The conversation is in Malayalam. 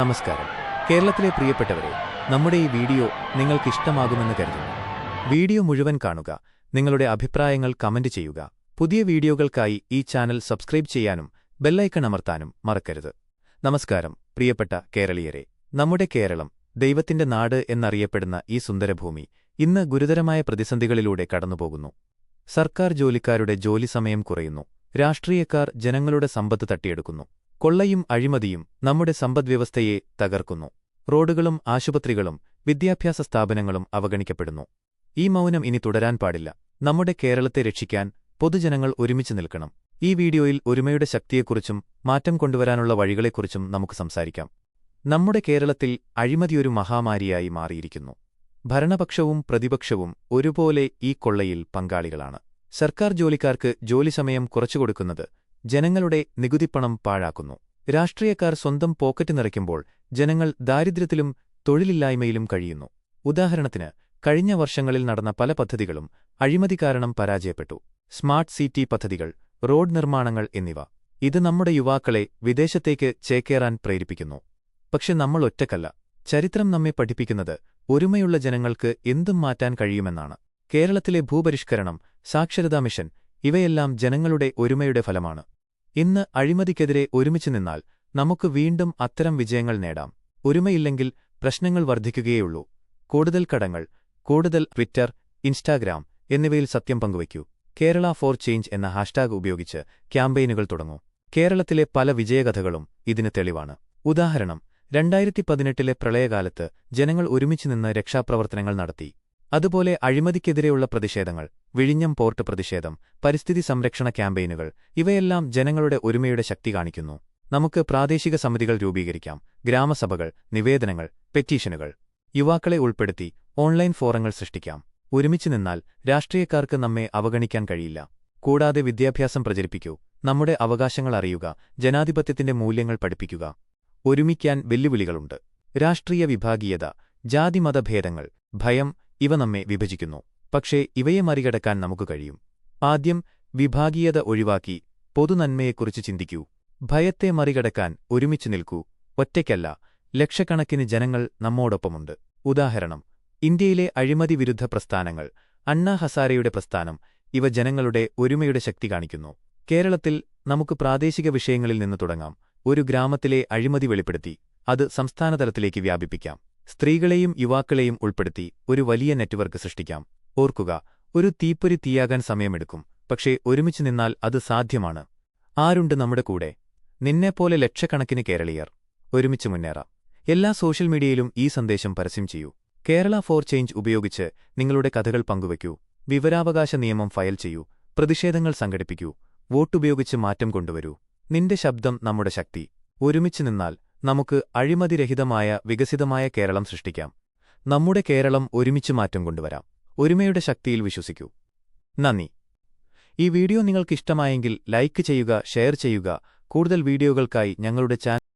നമസ്കാരം. കേരളത്തിലെ പ്രിയപ്പെട്ടവരെ നമ്മുടെ ഈ വീഡിയോ നിങ്ങൾക്ക് ഇഷ്ടമാകുമെന്ന് കരുതുന്നു. വീഡിയോ മുഴുവൻ കാണുക നിങ്ങളുടെ അഭിപ്രായങ്ങൾ കമന്റ് ചെയ്യുക പുതിയ വീഡിയോകൾക്കായി ഈ ചാനൽ സബ്സ്ക്രൈബ് ചെയ്യാനും ബെല്ലൈക്കൺ അമർത്താനും മറക്കരുത്. നമസ്കാരം പ്രിയപ്പെട്ട കേരളീയരെ. നമ്മുടെ കേരളം ദൈവത്തിന്റെ നാട് എന്നറിയപ്പെടുന്ന ഈ സുന്ദരഭൂമി ഇന്ന് ഗുരുതരമായ പ്രതിസന്ധികളിലൂടെ കടന്നുപോകുന്നു. സർക്കാർ ജോലിക്കാരുടെ ജോലി സമയം കുറയുന്നു. രാഷ്ട്രീയക്കാർ ജനങ്ങളുടെ സമ്പത്ത് തട്ടിയെടുക്കുന്നു. കൊള്ളയും അഴിമതിയും നമ്മുടെ സമ്പദ്വ്യവസ്ഥയെ തകർക്കുന്നു. റോഡുകളും ആശുപത്രികളും വിദ്യാഭ്യാസ സ്ഥാപനങ്ങളും അവഗണിക്കപ്പെടുന്നു. ഈ മൗനം ഇനി തുടരാൻ പാടില്ല. നമ്മുടെ കേരളത്തെ രക്ഷിക്കാൻ പൊതുജനങ്ങൾ ഒരുമിച്ച് നിൽക്കണം. ഈ വീഡിയോയിൽ ഒരുമയുടെ ശക്തിയെക്കുറിച്ചും മാറ്റം കൊണ്ടുവരാനുള്ള വഴികളെക്കുറിച്ചും നമുക്ക് സംസാരിക്കാം. നമ്മുടെ കേരളത്തിൽ അഴിമതിയൊരു മഹാമാരിയായി മാറിയിരിക്കുന്നു. ഭരണപക്ഷവും പ്രതിപക്ഷവും ഒരുപോലെ ഈ കൊള്ളയിൽ പങ്കാളികളാണ്. സർക്കാർ ജോലിക്കാർക്ക് ജോലിസമയം കുറച്ചുകൊടുക്കുന്നത് ജനങ്ങളുടെ നികുതിപ്പണം പാഴാക്കുന്നു. രാഷ്ട്രീയക്കാർ സ്വന്തം പോക്കറ്റ് നിറയ്ക്കുമ്പോൾ ജനങ്ങൾ ദാരിദ്ര്യത്തിലും തൊഴിലില്ലായ്മയിലും കഴിയുന്നു. ഉദാഹരണത്തിന് കഴിഞ്ഞ വർഷങ്ങളിൽ നടന്ന പല പദ്ധതികളും അഴിമതി കാരണം പരാജയപ്പെട്ടു. സ്മാർട്ട് സിറ്റി പദ്ധതികൾ റോഡ് നിർമ്മാണങ്ങൾ എന്നിവ. ഇത് നമ്മുടെ യുവാക്കളെ വിദേശത്തേക്ക് ചേക്കേറാൻ പ്രേരിപ്പിക്കുന്നു. പക്ഷെ നമ്മൾ ഒറ്റക്കല്ല. ചരിത്രം നമ്മെ പഠിപ്പിക്കുന്നത് ഒരുമയുള്ള ജനങ്ങൾക്ക് എന്തും മാറ്റാൻ കഴിയുമെന്നാണ്. കേരളത്തിലെ ഭൂപരിഷ്കരണം സാക്ഷരതാ മിഷൻ ഇവയെല്ലാം ജനങ്ങളുടെ ഒരുമയുടെ ഫലമാണ്. ഇന്ന് അഴിമതിക്കെതിരെ ഒരുമിച്ച് നിന്നാൽ നമുക്ക് വീണ്ടും അത്തരം വിജയങ്ങൾ നേടാം. ഒരുമയില്ലെങ്കിൽ പ്രശ്നങ്ങൾ വർദ്ധിക്കുകയുള്ളൂ കൂടുതൽ കടങ്ങൾ കൂടുതൽ ട്വിറ്റർ ഇൻസ്റ്റാഗ്രാം എന്നിവയിൽ സത്യം പങ്കുവയ്ക്കൂ. കേരള ഫോർ ചേഞ്ച് എന്ന ഹാഷ്ടാഗ് ഉപയോഗിച്ച് ക്യാമ്പയിനുകൾ തുടങ്ങൂ. കേരളത്തിലെ പല വിജയകഥകളും ഇതിന് തെളിവാണ്. ഉദാഹരണം രണ്ടായിരത്തി പതിനെട്ടിലെ പ്രളയകാലത്ത് ജനങ്ങൾ ഒരുമിച്ച് നിന്ന് രക്ഷാപ്രവർത്തനങ്ങൾ നടത്തി. അതുപോലെ അഴിമതിക്കെതിരെയുള്ള പ്രതിഷേധങ്ങൾ വിഴിഞ്ഞം പോർട്ട് പ്രതിഷേധം പരിസ്ഥിതി സംരക്ഷണ ക്യാമ്പയിനുകൾ ഇവയെല്ലാം ജനങ്ങളുടെ ഒരുമയുടെ ശക്തി കാണിക്കുന്നു. നമുക്ക് പ്രാദേശിക സമിതികൾ രൂപീകരിക്കാം ഗ്രാമസഭകൾ നിവേദനങ്ങൾ പെറ്റീഷനുകൾ. യുവാക്കളെ ഉൾപ്പെടുത്തി ഓൺലൈൻ ഫോറങ്ങൾ സൃഷ്ടിക്കാം. ഒരുമിച്ച് നിന്നാൽ രാഷ്ട്രീയക്കാർക്ക് നമ്മെ അവഗണിക്കാൻ കഴിയില്ല. കൂടാതെ വിദ്യാഭ്യാസം പ്രചരിപ്പിക്കൂ. നമ്മുടെ അവകാശങ്ങൾ അറിയുക ജനാധിപത്യത്തിന്റെ മൂല്യങ്ങൾ പഠിപ്പിക്കുക. ഒരുമിക്കാൻ വെല്ലുവിളികളുണ്ട്. രാഷ്ട്രീയ വിഭാഗീയത ജാതിമതഭേദങ്ങൾ ഭയം ഇവ നമ്മെ വിഭജിക്കുന്നു. പക്ഷേ ഇവയെ മറികടക്കാൻ നമുക്ക് കഴിയും. ആദ്യം വിഭാഗീയത ഒഴിവാക്കി പൊതുനന്മയെക്കുറിച്ച് ചിന്തിക്കൂ. ഭയത്തെ മറികടക്കാൻ ഒരുമിച്ചു നിൽക്കൂ. ഒറ്റയ്ക്കല്ല ലക്ഷക്കണക്കിന് ജനങ്ങൾ നമ്മോടൊപ്പമുണ്ട്. ഉദാഹരണം ഇന്ത്യയിലെ അഴിമതി വിരുദ്ധ പ്രസ്ഥാനങ്ങൾ അണ്ണാ ഹസാരയുടെ പ്രസ്ഥാനം ഇവ ജനങ്ങളുടെ ഒരുമയുടെ ശക്തി കാണിക്കുന്നു. കേരളത്തിൽ നമുക്ക് പ്രാദേശിക വിഷയങ്ങളിൽ നിന്ന് തുടങ്ങാം. ഒരു ഗ്രാമത്തിലെ അഴിമതി വെളിപ്പെടുത്തി അത് സംസ്ഥാനതലത്തിലേക്ക് വ്യാപിപ്പിക്കാം. സ്ത്രീകളെയും യുവാക്കളെയും ഉൾപ്പെടുത്തി ഒരു വലിയ നെറ്റ്വർക്ക് സൃഷ്ടിക്കാം. ഓർക്കുക ഒരു തീപ്പൊരി തീയാകാൻ സമയമെടുക്കും പക്ഷേ ഒരുമിച്ച് നിന്നാൽ അത് സാധ്യമാണ്. ആരുണ്ട് നമ്മുടെ കൂടെ? നിന്നെപ്പോലെ ലക്ഷക്കണക്കിന് കേരളീയർ. ഒരുമിച്ച് മുന്നേറാം. എല്ലാ സോഷ്യൽ മീഡിയയിലും ഈ സന്ദേശം പരസ്യം ചെയ്യൂ. കേരള ഫോർ ചേഞ്ച് ഉപയോഗിച്ച് നിങ്ങളുടെ കഥകൾ പങ്കുവയ്ക്കൂ. വിവരാവകാശ നിയമം ഫയൽ ചെയ്യൂ. പ്രതിഷേധങ്ങൾ സംഘടിപ്പിക്കൂ. വോട്ടുപയോഗിച്ച് മാറ്റം കൊണ്ടുവരൂ. നിന്റെ ശബ്ദം നമ്മുടെ ശക്തി. ഒരുമിച്ച് നിന്നാൽ നമുക്ക് അഴിമതിരഹിതമായ വികസിതമായ കേരളം സൃഷ്ടിക്കാം. നമ്മുടെ കേരളം ഒരുമിച്ച് മാറ്റം കൊണ്ടുവരാം. ഒരുമയുടെ ശക്തിയിൽ വിശ്വസിക്കൂ. നന്ദി. ഈ വീഡിയോ നിങ്ങൾക്കിഷ്ടമായെങ്കിൽ ലൈക്ക് ചെയ്യുക ഷെയർ ചെയ്യുക. കൂടുതൽ വീഡിയോകൾക്കായി ഞങ്ങളുടെ ചാനൽ